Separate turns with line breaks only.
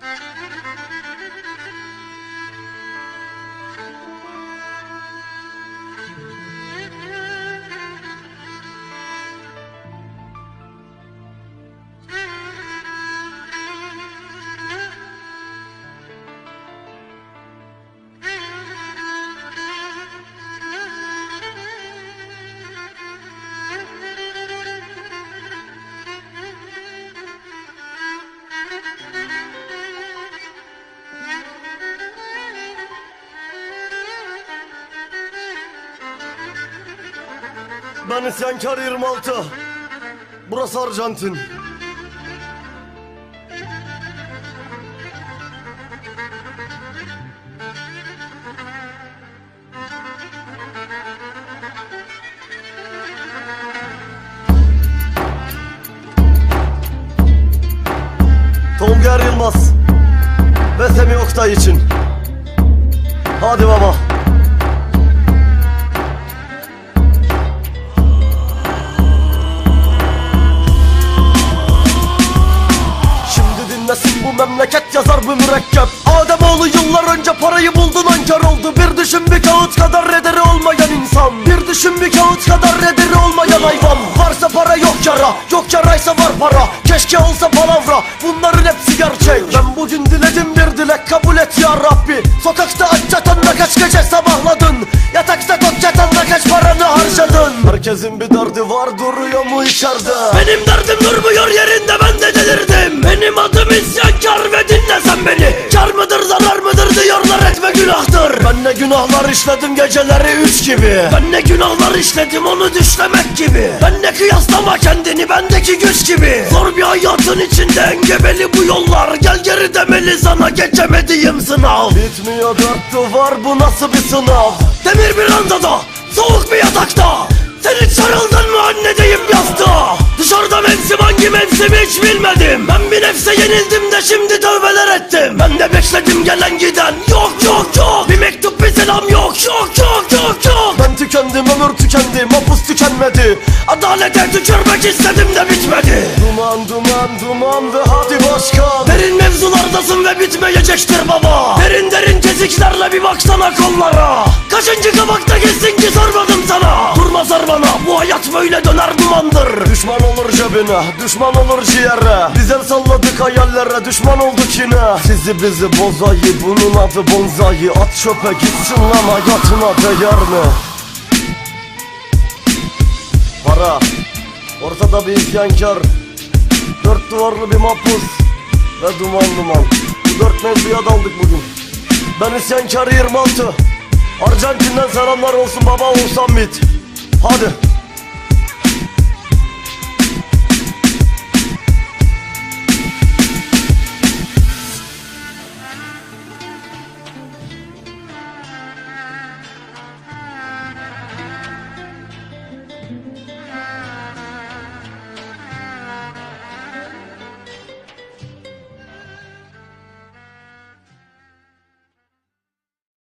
Thank you. Ben isyankar 26 Burası Arjantin. Tolga Yılmaz Ve Semih Oktay için. Hadi baba bu memleket yazar bu mürekkep. Ademoğlu yıllar önce parayı buldu nankör oldu. Bir düşün bir kağıt kadar rederi olmayan insan. Bir düşün bir kağıt kadar rederi olmayan hayvan. Varsa para yok yara Yok yaraysa var para. Keşke olsa palavra Bunların hepsi gerçek. Ben bugün diledim bir dilek kabul et ya Rabbi. Sokakta aç yatanda kaç gece sabahladın Herkesin bir derdi var duruyor mu içeride?
Benim derdim durmuyor yerinde ben de delirdim. Benim adım isyankar ve dinle sen beni. Kar mıdır zarar mıdır diyorlar etme günahtır.
Ben ne günahlar işledim geceleri üç gibi.
Ben ne günahlar işledim onu düşlemek gibi. Ben ne kıyaslama kendini bendeki güç gibi. Zor bir hayatın içinde engebeli bu yollar. Gel geri demeli sana geçemediğim sınav.
Bitmiyor dört duvar bu nasıl bir sınav?
Demir bir andada soğuk bir yatakta Sen hiç sarıldın mı anne deyip yastığa Dışarıda mevsim hangi mevsimi hiç bilmedim. Ben bir nefse yenildim de şimdi tövbeler ettim. Ben de bekledim gelen giden. Yok yok yok. Bir mektup bir selam yok. Yok yok yok yok.
Ben tükendim ömür tükendi mapus tükenmedi.
Adalete tükürmek istedim de bitmedi
Duman duman duman ve hadi başkan
Derin mevzulardasın ve bitmeyecektir baba. Derin derin keziklerle bir baksana kollara. Kaçıncı kabakta geçsin ki sormadım sana. Durma sar bana bu hayat böyle döner dumandır.
Düşman olur cebine, düşman olur ciğere. Biz el salladık hayallere, düşman olduk yine. Sizi bizi bozayı, bunun adı bonzayı. At çöpe gitsin lan hayatına değer mi? Para, ortada bir isyankar Dört duvarlı bir mapus ve duman duman. Dört mevzuya daldık bugün. Ben isyankar 26 Arjantin'den selamlar olsun baba Oğuzhan Bit. Hadi